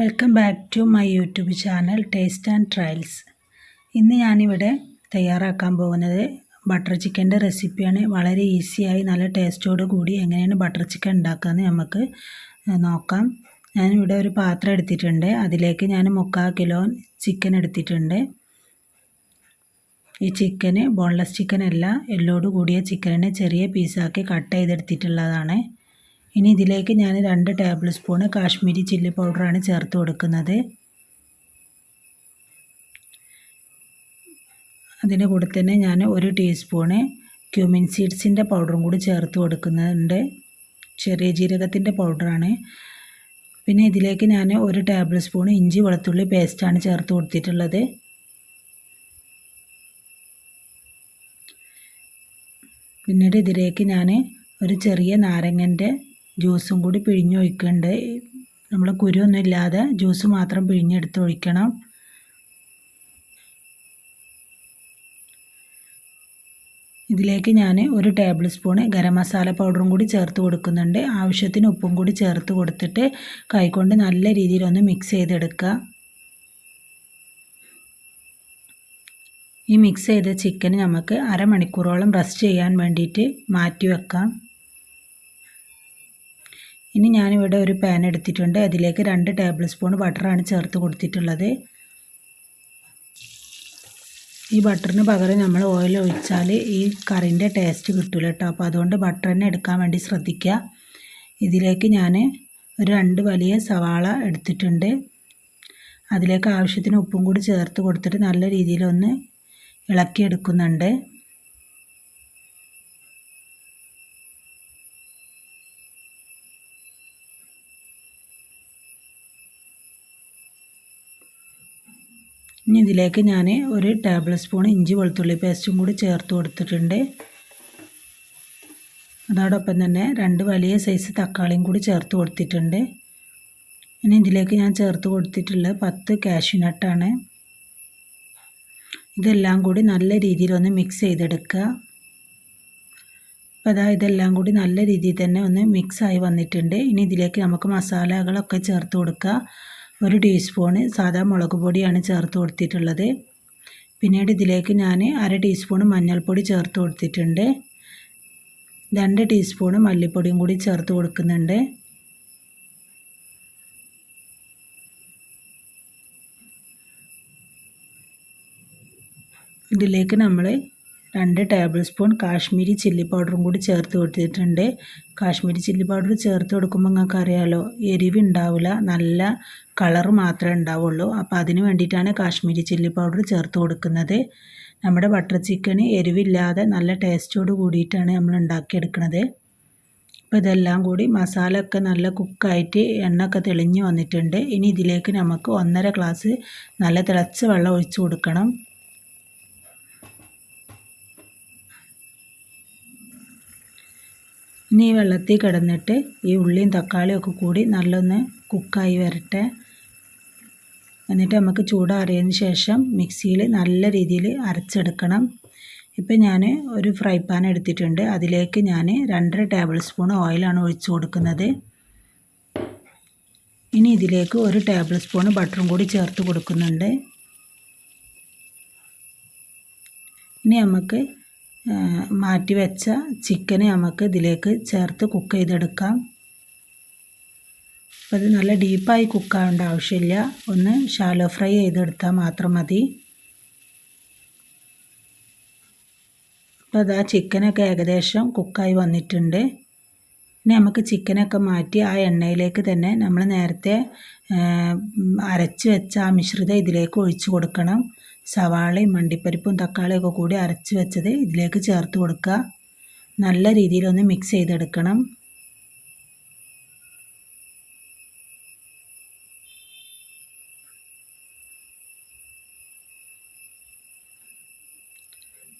Welcome back to my YouTube channel taste and trails. ഇന്ന് ഞാനിവിടെ തയ്യാറാക്കാൻ പോകുന്നത് ബട്ടർ ചിക്കന്റെ റെസിപ്പിയാണ്. വളരെ ഈസിയായി നല്ല ടേസ്റ്റോട് കൂടി എങ്ങനെയാണ് ബട്ടർ ചിക്കൻ ഉണ്ടാക്കുകയെന്ന് നമുക്ക് നോക്കാം. ഞാനിവിടെ ഒരു പാത്രം എടുത്തിട്ടുണ്ട്. അതിലേക്ക് ഞാൻ മുക്കാൽ കിലോ ചിക്കൻ എടുത്തിട്ടുണ്ട്. ഈ ചിക്കന് ബോൺലെസ് ചിക്കൻ അല്ല എല്ലോട് കൂടിയ ചിക്കനെ ചെറിയ പീസാക്കി കട്ട് ചെയ്തെടുത്തിട്ടുള്ളതാണ്. ഇനി ഇതിലേക്ക് ഞാൻ രണ്ട് ടേബിൾ സ്പൂണ് കാശ്മീരി ചില്ലി പൗഡറാണ് ചേർത്ത് കൊടുക്കുന്നത്. അതിന്റെ കൂടെ തന്നെ ഞാൻ ഒരു ടീസ്പൂണ് ക്യൂമിൻ സീഡ്സിന്റെ പൗഡറും കൂടി ചേർത്ത് കൊടുക്കുന്നുണ്ട്. ചെറിയ ജീരകത്തിന്റെ പൗഡറാണ്. പിന്നെ ഇതിലേക്ക് ഞാൻ ഒരു ടേബിൾ സ്പൂൺ ഇഞ്ചി വെളുത്തുള്ളി പേസ്റ്റാണ് ചേർത്ത് കൊടുത്തിട്ടുള്ളത്. പിന്നീട് ഇതിലേക്ക് ഞാൻ ഒരു ചെറിയ നാരങ്ങന്റെ ജ്യൂസും കൂടി പിഴിഞ്ഞൊഴിക്കേണ്ട. നമ്മൾ കുരുവൊന്നും ഇല്ലാതെ ജ്യൂസ് മാത്രം പിഴിഞ്ഞെടുത്ത് ഒഴിക്കണം ഇതിലേക്ക് ഞാൻ ഒരു ടേബിൾ സ്പൂൺ ഗരം മസാല പൗഡറും കൂടി ചേർത്ത് കൊടുക്കുന്നുണ്ട്. ആവശ്യത്തിന് ഉപ്പും കൂടി ചേർത്ത് കൊടുത്തിട്ട് കൈകൊണ്ട് നല്ല രീതിയിലൊന്ന് മിക്സ് ചെയ്തെടുക്കുക ഈ മിക്സ് ചെയ്ത ചിക്കൻ നമുക്ക് അരമണിക്കൂറോളം റെസ്റ്റ് ചെയ്യാൻ വേണ്ടിയിട്ട് മാറ്റി വെക്കാം. ഇനി ഞാനിവിടെ ഒരു പാൻ എടുത്തിട്ടുണ്ട്. അതിലേക്ക് രണ്ട് ടേബിൾ സ്പൂൺ ബട്ടറാണ് ചേർത്ത് കൊടുത്തിട്ടുള്ളത്. ഈ ബട്ടറിന് പകരം നമ്മൾ ഓയിൽ ഒഴിച്ചാൽ ഈ കറിന്റെ ടേസ്റ്റ് കിട്ടില്ല കേട്ടോ. അപ്പോൾ അതുകൊണ്ട് ബട്ടർ തന്നെ എടുക്കാൻ വേണ്ടി ശ്രദ്ധിക്കുക. ഇതിലേക്ക് ഞാൻ ഒരു രണ്ട് വലിയ സവാള എടുത്തിട്ടുണ്ട്. അതിലേക്ക് ആവശ്യത്തിന് ഉപ്പും കൂടി ചേർത്ത് കൊടുത്തിട്ട് നല്ല രീതിയിലൊന്ന് ഇളക്കിയെടുക്കുന്നുണ്ട്. ഇനി ഇതിലേക്ക് ഞാൻ ഒരു ടേബിൾ സ്പൂൺ ഇഞ്ചി വെളുത്തുള്ളി പേസ്റ്റും കൂടി ചേർത്ത് കൊടുത്തിട്ടുണ്ട്. അതോടൊപ്പം തന്നെ രണ്ട് വലിയ സൈസ് തക്കാളിയും കൂടി ചേർത്ത് കൊടുത്തിട്ടുണ്ട്. ഇനി ഇതിലേക്ക് ഞാൻ ചേർത്ത് കൊടുത്തിട്ടുള്ള പത്ത് കാഷ്യൂനട്ടാണ് ഇതെല്ലാം കൂടി നല്ല രീതിയിലൊന്ന് മിക്സ് ചെയ്തെടുക്കുക. അപ്പോൾ അതാ ഇതെല്ലാം കൂടി നല്ല രീതിയിൽ തന്നെ ഒന്ന് മിക്സായി വന്നിട്ടുണ്ട്. ഇനി ഇതിലേക്ക് നമുക്ക് മസാലകളൊക്കെ ചേർത്ത് കൊടുക്കുക. ഒരു ടീസ്പൂണ് സാധാ മുളക് പൊടിയാണ് ചേർത്ത് കൊടുത്തിട്ടുള്ളത്. പിന്നീട് ഇതിലേക്ക് ഞാൻ അര ടീസ്പൂൺ മഞ്ഞൾപ്പൊടി ചേർത്ത് കൊടുത്തിട്ടുണ്ട്. രണ്ട് ടീസ്പൂണ് മല്ലിപ്പൊടിയും കൂടി ചേർത്ത് കൊടുക്കുന്നുണ്ട്. ഇതിലേക്ക് നമ്മൾ രണ്ട് ടേബിൾ സ്പൂൺ കാശ്മീരി ചില്ലി പൗഡറും കൂടി ചേർത്ത് കൊടുത്തിട്ടുണ്ട്. കാശ്മീരി ചില്ലി പൗഡർ ചേർത്ത് കൊടുക്കുമ്പോൾ നിങ്ങൾക്ക് അറിയാമല്ലോ എരിവ് ഉണ്ടാവില്ല നല്ല കളർ മാത്രമേ ഉണ്ടാവുള്ളൂ. അപ്പോൾ അതിന് വേണ്ടിയിട്ടാണ് കാശ്മീരി ചില്ലി പൗഡർ ചേർത്ത് കൊടുക്കുന്നത്. നമ്മുടെ ബട്ടർ ചിക്കന് എരിവില്ലാതെ നല്ല ടേസ്റ്റോട് കൂടിയിട്ടാണ് നമ്മൾ ഉണ്ടാക്കിയെടുക്കുന്നത് അപ്പോൾ ഇതെല്ലാം കൂടി മസാല ഒക്കെ നല്ല കുക്കായിട്ട് എണ്ണ ഒക്കെ തെളിഞ്ഞ് വന്നിട്ടുണ്ട്. ഇനി ഇതിലേക്ക് നമുക്ക് ഒന്നര ഗ്ലാസ് നല്ല തിളച്ച വെള്ളം ഒഴിച്ച് കൊടുക്കണം. ഇനി ഈ വെള്ളത്തിൽ കിടന്നിട്ട് ഈ ഉള്ളിയും തക്കാളിയും ഒക്കെ കൂടി നല്ലൊന്ന് കുക്കായി വരട്ടെ. എന്നിട്ട് നമുക്ക് ചൂടാറിയതിന് ശേഷം മിക്സിയിൽ നല്ല രീതിയിൽ അരച്ചെടുക്കണം. ഇപ്പം ഞാൻ ഒരു ഫ്രൈ പാൻ എടുത്തിട്ടുണ്ട്. അതിലേക്ക് ഞാൻ രണ്ടര ടേബിൾ സ്പൂൺ ഓയിലാണ് ഒഴിച്ചു കൊടുക്കുന്നത്. ഇനി ഇതിലേക്ക് ഒരു ടേബിൾ സ്പൂൺ ബട്ടറും കൂടി ചേർത്ത് കൊടുക്കുന്നുണ്ട്. ഇനി നമുക്ക് മാറ്റി വെച്ച ചിക്കന് നമുക്ക് ഇതിലേക്ക് ചേർത്ത് കുക്ക് ചെയ്തെടുക്കാം. അപ്പോൾ ഇത് നല്ല ഡീപ്പായി കുക്കാവേണ്ട ആവശ്യമില്ല. ഒന്ന് ഷാലോ ഫ്രൈ ചെയ്തെടുത്താൽ മാത്രം മതി. അപ്പോൾ അതാ ചിക്കനൊക്കെ ഏകദേശം കുക്കായി വന്നിട്ടുണ്ട്. ഇനി നമുക്ക് ചിക്കനൊക്കെ മാറ്റി ആ എണ്ണയിലേക്ക് തന്നെ നമ്മൾ നേരത്തെ അരച്ച് വെച്ച ആ മിശ്രിതം ഇതിലേക്ക് ഒഴിച്ചു കൊടുക്കണം. സവാളയും മണ്ടിപ്പരിപ്പും തക്കാളിയൊക്കെ കൂടി അരച്ച് വെച്ചത് ഇതിലേക്ക് ചേർത്ത് കൊടുക്കുക. നല്ല രീതിയിലൊന്ന് മിക്സ് ചെയ്തെടുക്കണം.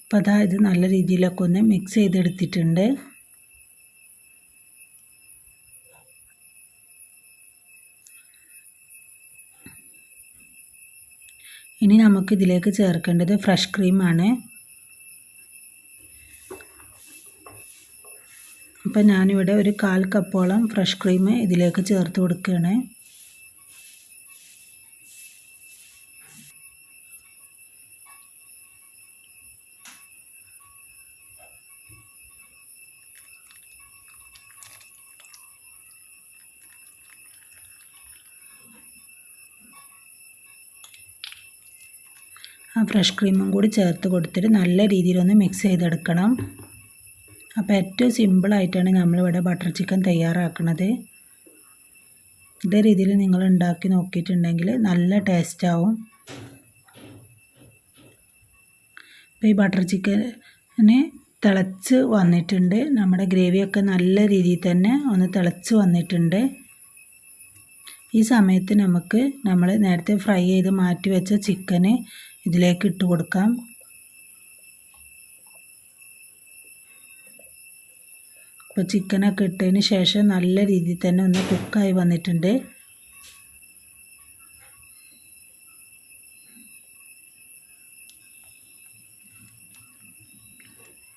അപ്പോൾ അതാ ഇത് നല്ല രീതിയിലൊക്കെ ഒന്ന് മിക്സ് ചെയ്തെടുത്തിട്ടുണ്ട്. ഇനി നമുക്ക് ഇതിലേക്ക് ചേർക്കേണ്ടത് ഫ്രഷ് ക്രീമാണ്. അപ്പം ഞാനിവിടെ ഒരു കാൽ കപ്പോളം ഫ്രഷ് ക്രീം ഇതിലേക്ക് ചേർത്ത് കൊടുക്കുകയാണ്. ആ ഫ്രഷ് ക്രീമും കൂടി ചേർത്ത് കൊടുത്തിട്ട് നല്ല രീതിയിലൊന്ന് മിക്സ് ചെയ്തെടുക്കണം. അപ്പോൾ ഏറ്റവും സിമ്പിളായിട്ടാണ് നമ്മളിവിടെ ബട്ടർ ചിക്കൻ തയ്യാറാക്കുന്നത് ഇതേ രീതിയിൽ നിങ്ങൾ ഉണ്ടാക്കി നോക്കിയിട്ടുണ്ടെങ്കിൽ നല്ല ടേസ്റ്റ് ആവും. അപ്പോൾ ഈ ബട്ടർ ചിക്കന് തിളച്ച് വന്നിട്ടുണ്ട്. നമ്മുടെ ഗ്രേവിയൊക്കെ നല്ല രീതിയിൽ തന്നെ ഒന്ന് തിളച്ച് വന്നിട്ടുണ്ട്. ഈ സമയത്ത് നമുക്ക് നമ്മൾ നേരത്തെ ഫ്രൈ ചെയ്ത് മാറ്റി വെച്ച ചിക്കന് ഇതിലേക്ക് ഇട്ട് കൊടുക്കാം. അപ്പോൾ ചിക്കനൊക്കെ ഇട്ടതിന് ശേഷം നല്ല രീതിയിൽ തന്നെ ഒന്ന് കുക്കായി വന്നിട്ടുണ്ട്.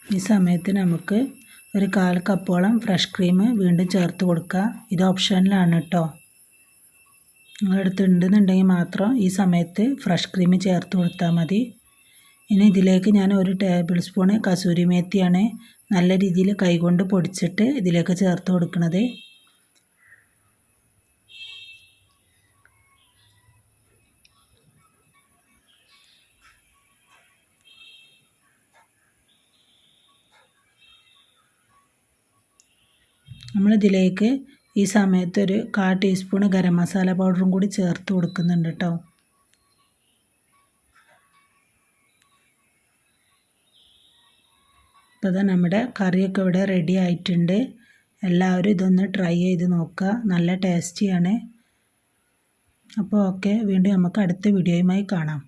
ഈ സമയത്ത് നമുക്ക് ഒരു കാൽ കപ്പോളം ഫ്രഷ് ക്രീം വീണ്ടും ചേർത്ത് കൊടുക്കുക ഇത് ഓപ്ഷനിലാണ് കേട്ടോ. നിങ്ങളടുത്ത് ഉണ്ടെന്നുണ്ടെങ്കിൽ മാത്രം ഈ സമയത്ത് ഫ്രഷ് ക്രീം ചേർത്ത് കൊടുത്താൽ മതി. ഇനി ഇതിലേക്ക് ഞാൻ ഒരു ടേബിൾ സ്പൂണ് കസൂരി മേത്തിയാണ് നല്ല രീതിയിൽ കൈകൊണ്ട് പൊടിച്ചിട്ട് ഇതിലേക്ക് ചേർത്ത് കൊടുക്കുന്നത് നമ്മളിതിലേക്ക് ഈ സമയത്ത് ഒരു കാ ടീസ്പൂൺ ഗരം മസാല പൗഡറും കൂടി ചേർത്ത് കൊടുക്കുന്നുണ്ട് കേട്ടോ അപ്പോൾ ഇതാ നമ്മുടെ കറിയൊക്കെ ഇവിടെ റെഡി ആയിട്ടുണ്ട്. എല്ലാവരും ഇതൊന്ന് ട്രൈ ചെയ്ത് നോക്കുക നല്ല ടേസ്റ്റിയാണ് അപ്പോൾ ഓക്കെ വീണ്ടും നമുക്ക് അടുത്ത വീഡിയോയുമായി കാണാം.